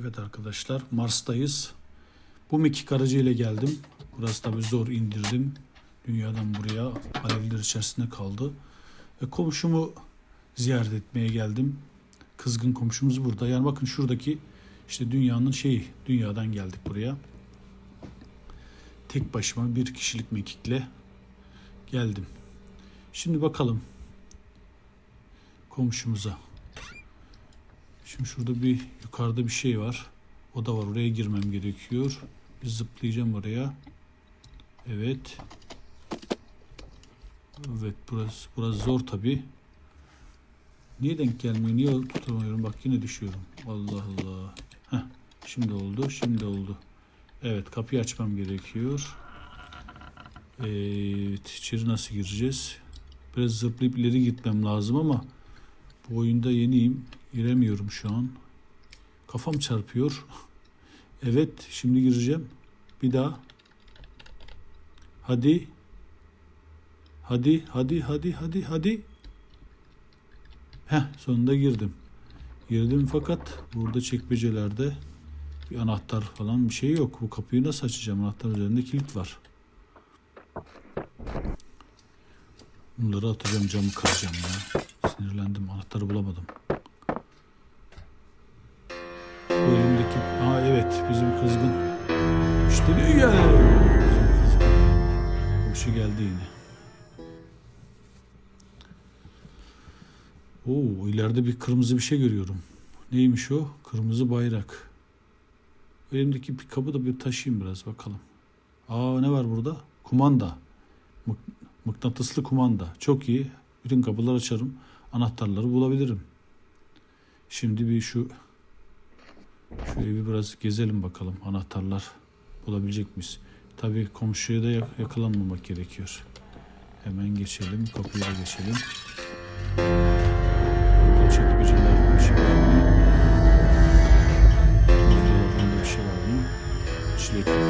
Evet arkadaşlar Mars'tayız. Bu mekik aracı ile geldim. Burası tabi zor indirdim. Dünyadan buraya alevler içerisinde kaldı. Ve komşumu ziyaret etmeye geldim. Kızgın komşumuz burada. Yani bakın şuradaki işte dünyanın şeyi. Dünyadan geldik buraya. Tek başıma bir kişilik mekikle geldim. Şimdi bakalım komşumuza. Şimdi şurada bir yukarıda bir şey var. O da var. Oraya girmem gerekiyor. Bir zıplayacağım oraya. Evet. Evet burası burası zor tabi. Niye denk gelmiyor? Niye tutamıyorum? Bak yine düşüyorum. Allah Allah. Heh, şimdi oldu. Şimdi oldu. Evet kapıyı açmam gerekiyor. Evet içeri nasıl gireceğiz? Biraz zıplayıp ileri gitmem lazım ama bu oyunda yeniyim. Giremiyorum şu an. Kafam çarpıyor. Evet, şimdi gireceğim. Bir daha. Hadi. Hadi, hadi, hadi, hadi, hadi. Heh, sonunda girdim. Girdim fakat burada çekmecelerde bir anahtar falan bir şey yok. Bu kapıyı nasıl açacağım? Anahtar üzerinde kilit var. Bunları atacağım, camı kıracağım ya. Sinirlendim, anahtarı bulamadım. Bu elimdeki... Aa evet bizim kızgın. Müşteri geldi. Bizim kızgın. Komşu geldi yine. Oo ileride bir kırmızı bir şey görüyorum. Neymiş o? Kırmızı bayrak. Elimdeki pikabı da bir taşıyayım biraz bakalım. Aa ne var burada? Kumanda. Mık- mıknatıslı kumanda. Çok iyi. Bütün kapıları açarım. Anahtarları bulabilirim. Şimdi bir şu şu evi biraz gezelim bakalım. Anahtarlar bulabilecek miyiz? Tabii komşuya da yak- yakalanmamak gerekiyor. Hemen geçelim. Kapıyı da geçelim. Bir şey bir? Çilekli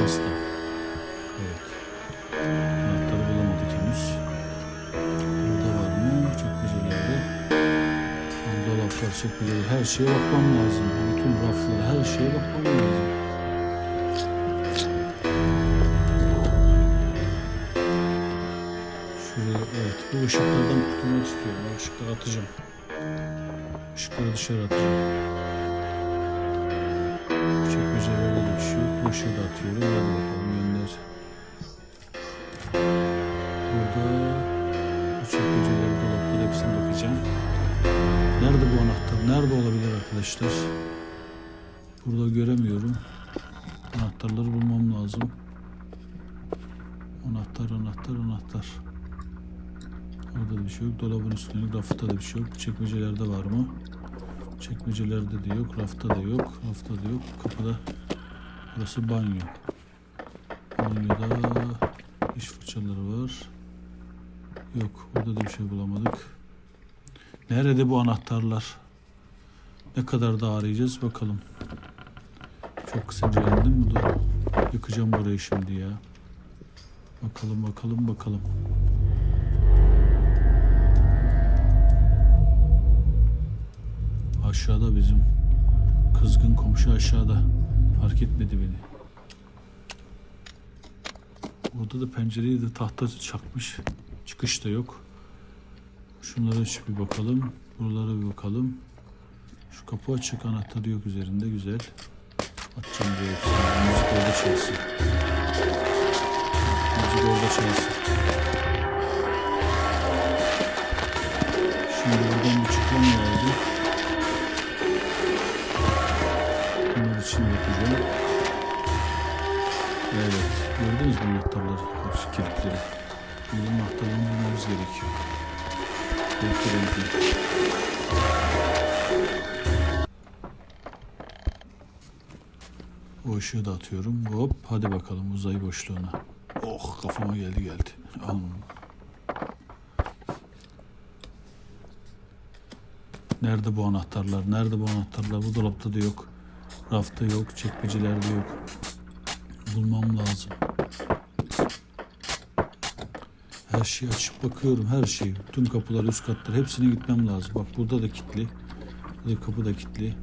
Çekmeceler her şeye bakmam lazım. Bütün raflara her şeye bakmam lazım. Şuraya evet bu ışıklardan kurtulmak istiyorum. O ışıkları atacağım. Işıkları dışarı atacağım. Çekmecelerde de bir şey yok. Bu ışığı da atıyorum. Hadi bakalım yönler. Arkadaşlar? Burada göremiyorum. Anahtarları bulmam lazım. Anahtar, anahtar, anahtar. Orada da bir şey yok. Dolabın üstünde, rafta da bir şey yok. Çekmecelerde var mı? Çekmecelerde de yok. Rafta da yok. Rafta da yok. Kapıda. Burası banyo. Banyoda diş fırçaları var. Yok. Burada da bir şey bulamadık. Nerede bu anahtarlar? Ne kadar da arayacağız bakalım. Çok sinirlendim. Dur. Yıkacağım burayı şimdi ya. Bakalım bakalım bakalım. Aşağıda bizim kızgın komşu aşağıda. Fark etmedi beni. Orada da pencereyi de tahta çakmış. Çıkış da yok. Şunlara bir bakalım. Buralara bir bakalım. Şu kapı açık anahtarı yok üzerinde güzel. Atacağım hepsini. Müzik orada çalsın. Müzik orada çalsın. Şimdi buradan bir çıkmam lazım. Bunlar için bakacağım. Evet. Gördünüz mü anahtarları? Şu kilitleri. Bizim anahtarlarını bulmamız gerekiyor. Renkli renkli. Işığı da atıyorum. Hop hadi bakalım uzay boşluğuna. Oh kafama geldi geldi. Al. Nerede bu anahtarlar? Nerede bu anahtarlar? Bu dolapta da yok. Rafta yok. Çekmecelerde yok. Bulmam lazım. Her şeyi açıp bakıyorum. Her şeyi. Tüm kapılar, üst katlar. Hepsine gitmem lazım. Bak burada da kilitli. Burada kapı da kilitli.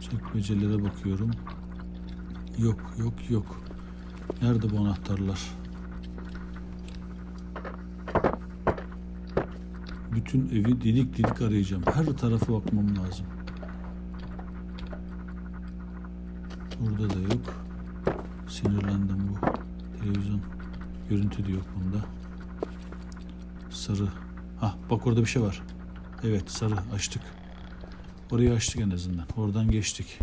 Çekmecelere bakıyorum. Yok yok yok. Nerede bu anahtarlar? Bütün evi didik didik arayacağım. Her tarafa bakmam lazım. Burada da yok. Sinirlendim bu. Televizyon görüntü de yok bunda. Sarı. Ha bak orada bir şey var. Evet sarı açtık. Orayı açtık en azından. Oradan geçtik.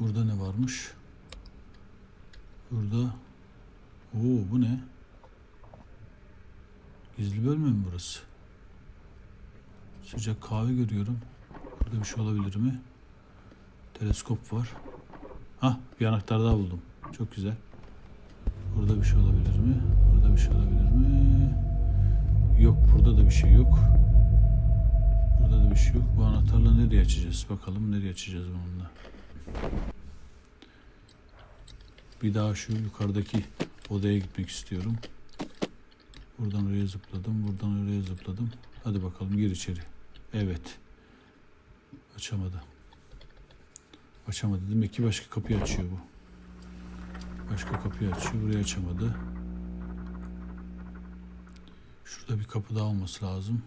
Burada ne varmış? Burada. Oo bu ne? Gizli bölme mi burası? Sıcak kahve görüyorum. Burada bir şey olabilir mi? Teleskop var. Hah bir anahtar daha buldum. Çok güzel. Burada bir şey olabilir mi? Burada bir şey olabilir mi? Yok burada da bir şey yok. Burada da bir şey yok. Bu anahtarla nereye açacağız? Bakalım nereye açacağız bununla. Bir daha şu yukarıdaki odaya gitmek istiyorum. Buradan oraya zıpladım. Buradan oraya zıpladım. Hadi bakalım gir içeri. Evet. Açamadı. Açamadı. Demek ki başka kapıyı açıyor bu. Başka kapıyı açıyor. Burayı açamadı. Şurada bir kapı daha olması lazım.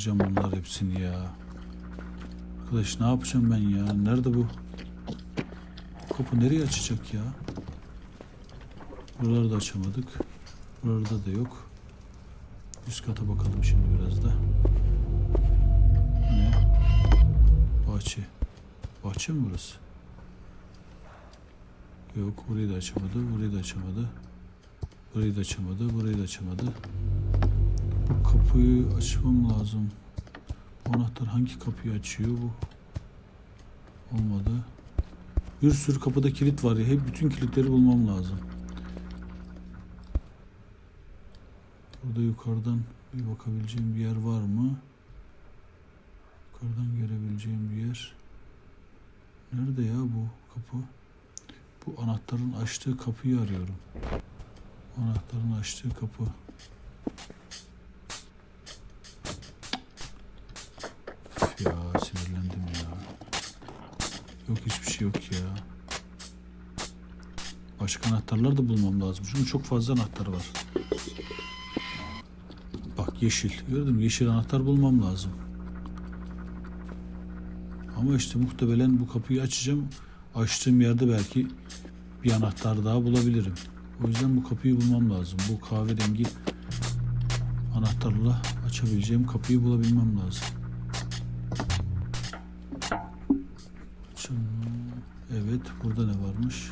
Kıracağım onlar hepsini ya. Arkadaş ne yapacağım ben ya? Nerede bu? Kapı nereye açacak ya? Buraları da açamadık. Buralarda da yok. Üst kata bakalım şimdi biraz da. Ne? Bahçe. Bahçe mi burası? Yok burayı da açamadı. Burayı da açamadı. Burayı da açamadı. Burayı da açamadı. Kapıyı açmam lazım. Bu anahtar hangi kapıyı açıyor bu? Olmadı. Bir sürü kapıda kilit var ya. Hep bütün kilitleri bulmam lazım. Burada yukarıdan bir bakabileceğim bir yer var mı? Yukarıdan görebileceğim bir yer. Nerede ya bu kapı? Bu anahtarın açtığı kapıyı arıyorum. Anahtarın açtığı kapı. Başka anahtarlar da bulmam lazım. Çünkü çok fazla anahtar var. Bak yeşil. Gördün mü? Yeşil anahtar bulmam lazım. Ama işte muhtemelen bu kapıyı açacağım. Açtığım yerde belki bir anahtar daha bulabilirim. O yüzden bu kapıyı bulmam lazım. Bu kahverengi anahtarla açabileceğim kapıyı bulabilmem lazım. Evet, burada ne varmış?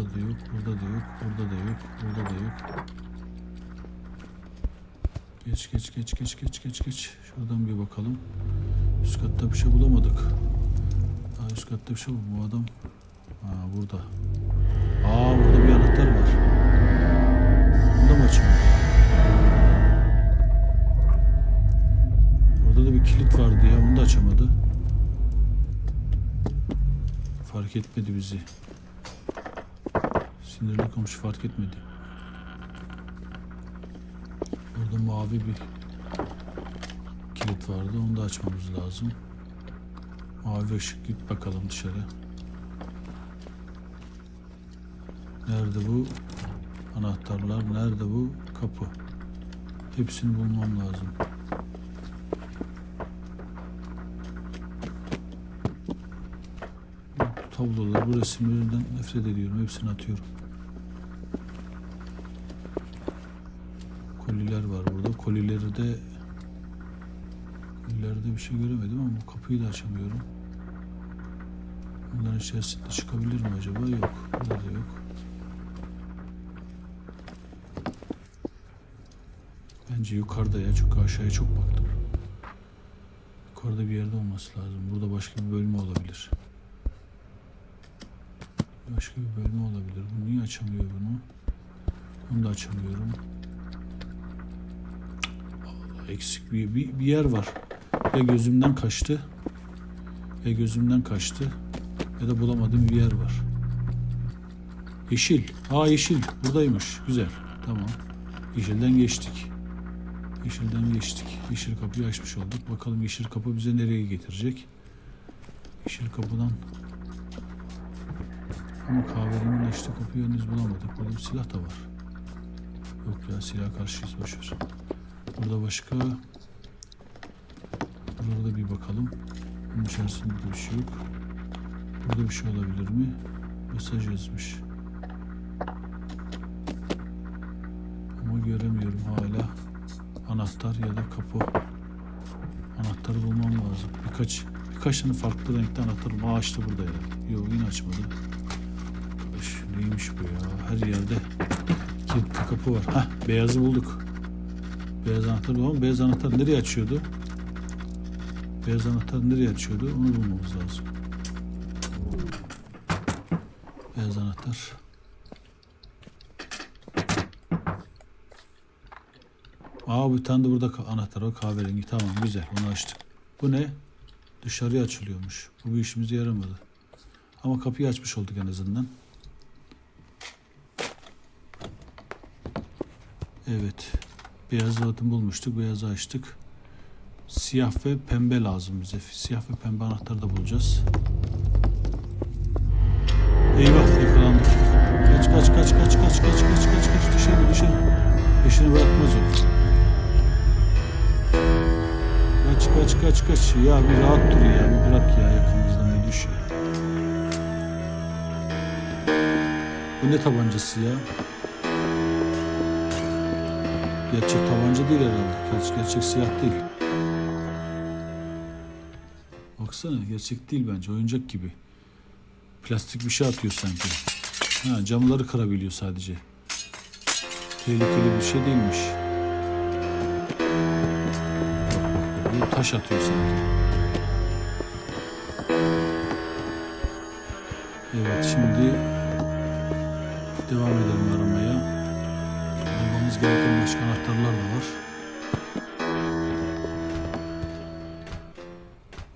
Burada da yok, burada da yok, burada da yok, burada da yok. Geç geç geç geç geç geç geç. Şuradan bir bakalım. Üst katta bir şey bulamadık. Aa, üst katta bir şey bu. Bu adam. Ha burada. Aa burada bir anahtar var. Bunu da mı açmıyor? Burada da bir kilit vardı ya. Bunu da açamadı. Fark etmedi bizi. Sinirli komşu fark etmedi. Burada mavi bir kilit vardı. Onu da açmamız lazım. Mavi ışık git bakalım dışarı. Nerede bu anahtarlar? Nerede bu kapı? Hepsini bulmam lazım. Tablolar, bu resimlerinden nefret ediyorum. Hepsini atıyorum. Var burada. Kolileri de kolilerde bir şey göremedim ama kapıyı da açamıyorum. Bunların içerisinde çıkabilir mi acaba? Yok. Burada da yok. Bence yukarıda ya çünkü aşağıya çok baktım. Yukarıda bir yerde olması lazım. Burada başka bir bölme olabilir. Başka bir bölme olabilir. Bu niye açamıyor bunu? Bunu da açamıyorum. Eksik bir, bir, bir yer var. Ya gözümden kaçtı. Ya gözümden kaçtı. Ya da bulamadığım bir yer var. Yeşil. Aa yeşil. Buradaymış. Güzel. Tamam. Yeşilden geçtik. Yeşilden geçtik. Yeşil kapıyı açmış olduk. Bakalım yeşil kapı bize nereye getirecek? Yeşil kapıdan ama kahverengi açtı kapıyı henüz bulamadık. Burada bir silah da var. Yok ya silah karşıyız boşver. Burada başka Burada bir bakalım. Bunun içerisinde de bir şey yok. Burada bir şey olabilir mi? Mesaj yazmış. Ama göremiyorum hala. Anahtar ya da kapı. Anahtarı bulmam lazım. Birkaç birkaç tane farklı renkte anahtar. Aa açtı burada ya. Yok yine açmadı. Arkadaş neymiş bu ya? Her yerde kilitli kapı var. Hah beyazı bulduk. Beyaz anahtar bu ama beyaz anahtar nereye açıyordu? Beyaz anahtar nereye açıyordu? Onu bulmamız lazım. Beyaz anahtar. Aa bir tane de burada anahtar var kahverengi. Tamam güzel onu açtık. Bu ne? Dışarıya açılıyormuş. Bu bir işimize yaramadı. Ama kapıyı açmış olduk en azından. Evet. Beyaz zaten bulmuştuk. Beyazı açtık. Siyah ve pembe lazım bize. Siyah ve pembe anahtarı da bulacağız. Eyvah yakalandık. Kaç kaç kaç kaç kaç kaç kaç kaç kaç dışarı dışarı. Peşini bırakmaz o. Kaç kaç kaç kaç. Ya bir rahat dur ya. Bir bırak ya yakınımızdan bir düş ya. Bu ne tabancası ya? Gerçek tabanca değil herhalde. Gerçek, gerçek silah değil. Baksana gerçek değil bence. Oyuncak gibi. Plastik bir şey atıyor sanki. Ha, camları kırabiliyor sadece. Tehlikeli bir şey değilmiş. Bir taş atıyor sanki. Evet şimdi devam edelim anahtarlar da var.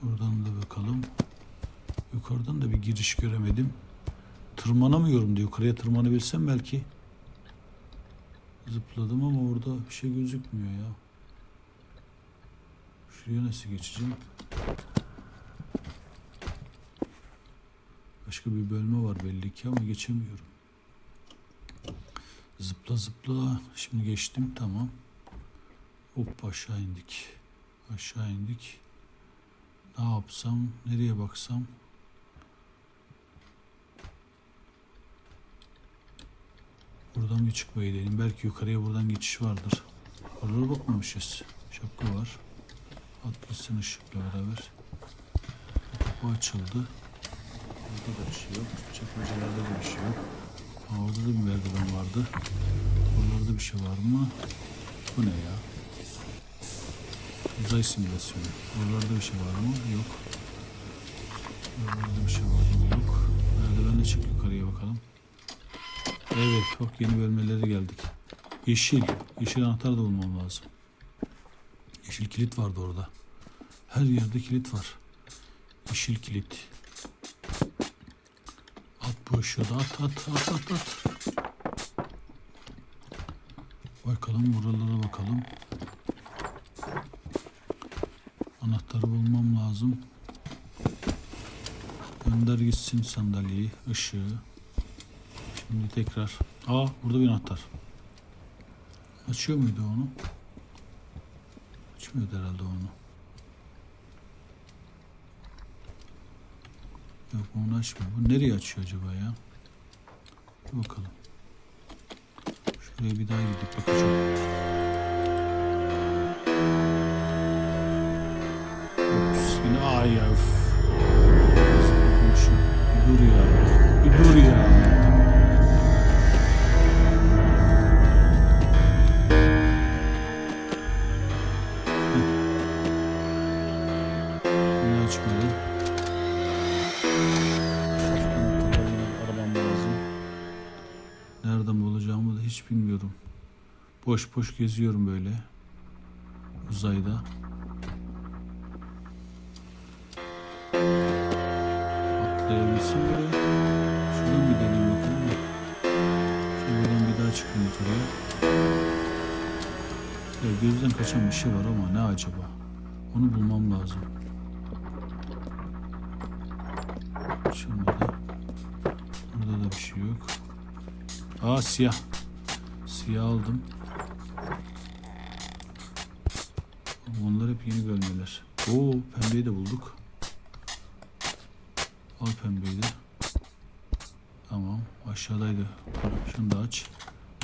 Buradan da bakalım. Yukarıdan da bir giriş göremedim. Tırmanamıyorum diyor. Yukarıya tırmanabilsem belki. Zıpladım ama orada bir şey gözükmüyor ya. Şuraya nasıl geçeceğim? Başka bir bölme var belli ki ama geçemiyorum. Zıpla zıpla. Şimdi geçtim tamam. Hop aşağı indik. Aşağı indik. Ne yapsam, nereye baksam? Buradan bir çıkmayı deneyim. Belki yukarıya buradan geçiş vardır. Oralara bakmamışız. Şapka var. Atlasın ışıkla beraber. Kapı açıldı. Burada da bir şey yok. Çekmecelerde de bir şey yok. Aa, orada da bir merdiven vardı. Oralarda bir şey var mı? Bu ne ya? Uzay simülasyonu. Oralarda bir şey var mı? Yok. Oralarda bir şey var mı? Yok. Merdivenle çık yukarıya bakalım. Evet bak yeni bölmeleri geldik. Yeşil. Yeşil anahtar da bulmam lazım. Yeşil kilit vardı orada. Her yerde kilit var. Yeşil kilit. At bu ışığı da at at at at at. Bakalım buralara bakalım. Anahtarı bulmam lazım. Gönder gitsin sandalyeyi, ışığı. Şimdi tekrar. Aa burada bir anahtar. Açıyor muydu onu? Açmıyordu herhalde onu. Yok onu açmıyor. Bu nereye açıyor acaba ya? Bir bakalım. Şuraya bir daha gidip bakacağım beni. Ay ya dur ya. Bir dur ya. Arabam lazım. Nereden bulacağımı da hiç bilmiyorum. Boş boş geziyorum böyle uzayda. Atlayabilsin böyle. Şuradan bir deneyim bakalım. da. Şuradan bir daha çıkayım yukarıya. Ya gözden kaçan bir şey var ama ne acaba? Onu bulmam lazım. Şimdi de burada da bir şey yok. Aa siyah. Siyah aldım. Bunlar hep yeni bölmeler. Oo pembeyi de bulduk. Al pembeyi de. Tamam aşağıdaydı. Şunu da aç.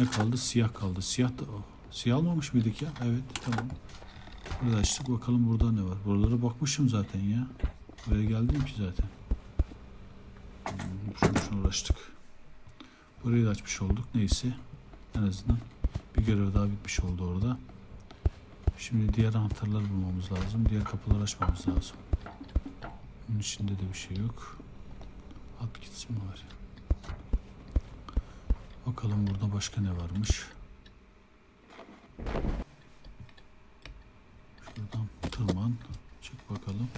Ne kaldı? Siyah kaldı. Siyah da oh, Siyah almamış mıydık ya? Evet tamam. Burada açtık bakalım burada ne var. Buralara bakmışım zaten ya. Buraya geldim ki zaten. Hmm, Şunu şunu uğraştık. Burayı da açmış olduk. Neyse. En azından bir görev daha bitmiş oldu orada. Şimdi diğer anahtarları bulmamız lazım. Diğer kapıları açmamız lazım. Bunun içinde de bir şey yok. At gitsin var. Bakalım burada başka ne varmış. Şuradan tırman. Çık bakalım.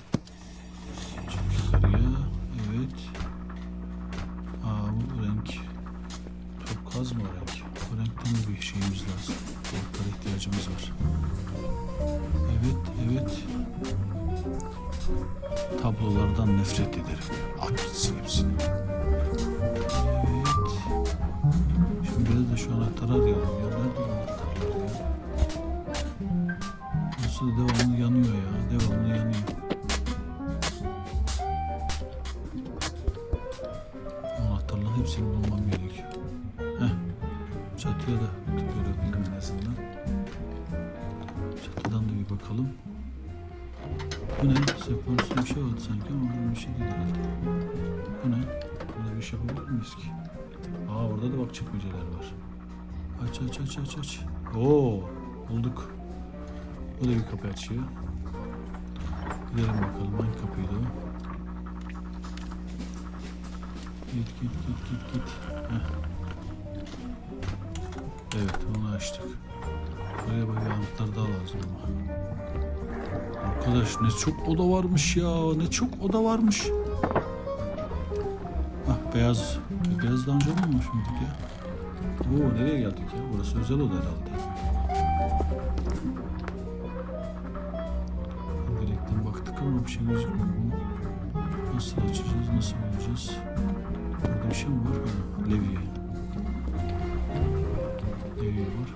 Burası devamlı yanıyor ya. Devamlı yanıyor. Anahtarların hepsini bulmam gerekiyor. Heh. Çatıya da bir en azından. Çatıdan da bir bakalım. Bu ne? Separatörü bir şey vardı sanki ama bir şey değil herhalde. Bu ne? Burada bir şey yapabilir miyiz ki? Aa orada da bak çıkmacalar var. Aç aç aç aç aç. Oo bulduk. Bu da bir kapı açıyor. Gidelim bakalım hangi kapıydı o? Git git git git git. Heh. Evet onu açtık. Buraya bir anahtar daha lazım ama. Arkadaş ne çok oda varmış ya. Ne çok oda varmış. Ah beyaz. Beyaz daha önce olmamış mıydık ya? Oo nereye geldik ya? Burası özel oda herhalde. Şey gözükmüyor. Bunu Nasıl açacağız? Nasıl bulacağız? Burada bir şey mi var? Ha, levye. Levye var.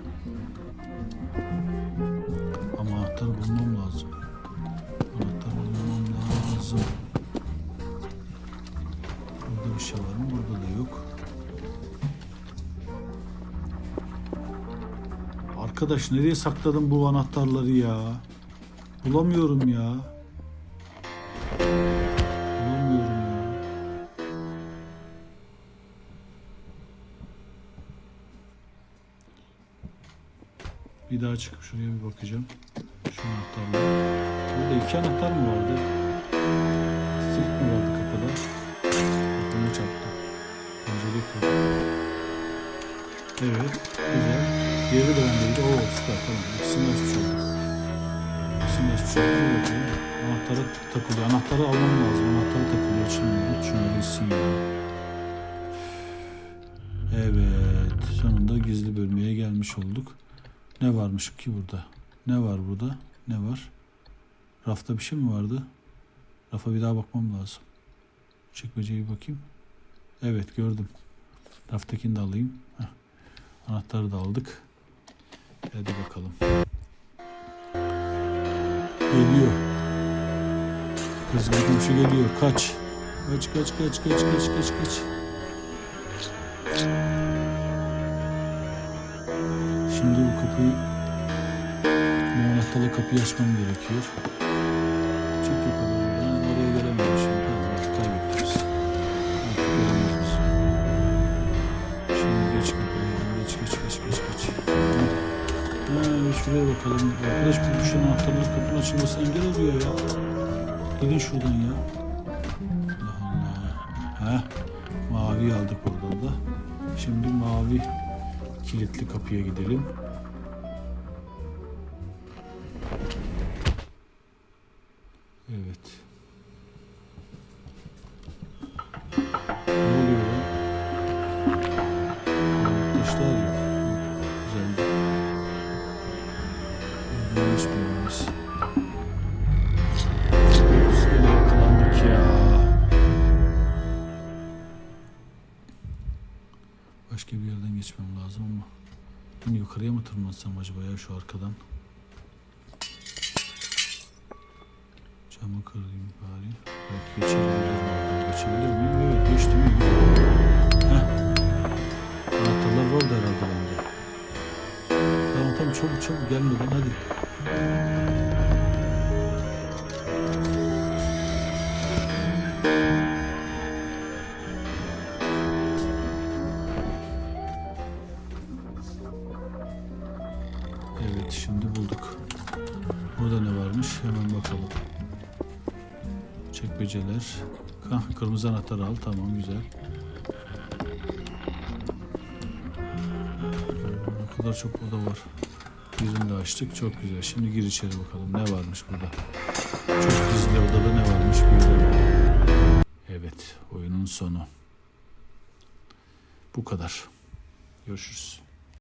Ama anahtarı bulmam lazım. Anahtarı bulmam lazım. Burada bir şey var mı? Burada da yok. Arkadaş nereye sakladın bu anahtarları ya? Bulamıyorum ya. Bir daha çıkıp şuraya bir bakacağım. Şu anahtarla. Burada iki anahtar mı vardı? Stick mi vardı kapıda? Kapımı çarptı. Pencereyi kırdı. Evet. Güzel. De bendeydi. Oo süper tamam. İkisini açmış olduk. İkisini açmış olduk. Anahtara takılıyor. Anahtarı almam lazım. Anahtara takılıyor. Açılmıyor. Şunları silsin ya. Evet. Sonunda gizli bölmeye gelmiş olduk. Ne varmış ki burada? Ne var burada? Ne var? Rafta bir şey mi vardı? Rafa bir daha bakmam lazım. Çekmeceye bir bakayım. Evet gördüm. Raftakini de alayım. Heh. Anahtarı da aldık. Hadi bakalım. Geliyor. Kızgın komşu geliyor. Kaç. Kaç kaç kaç kaç kaç kaç kaç. Şimdi bu kapıyı bu anahtarla kapıyı açmam gerekiyor. Çık yukarı oradan. Oraya gelemiyorum şimdi. Artık kaybettik biz. Artık gelemiyoruz. Şimdi geç kapıyı. Geç geç geç geç geç. Ha, şuraya bakalım. Arkadaş bu düşen anahtarlar kapının açılmasına engel oluyor ya. Gidin şuradan ya. Allah Allah. Heh. Mavi aldık buradan da. Şimdi mavi kilitli kapıya gidelim. Arkadan? Camı kırayım bari. Belki geçebilirim. oradan. Geçebilir miyim? Evet geçtim. Heh. Anahtarlar vardı herhalde bende. Tamam tamam çabuk çabuk gelmeden hadi. Çekmeceler. Hah, kırmızı anahtarı al tamam güzel. Ne kadar çok oda var. Birini de açtık çok güzel. Şimdi gir içeri bakalım ne varmış burada. Çok gizli odada ne varmış görelim. Evet oyunun sonu. Bu kadar. Görüşürüz.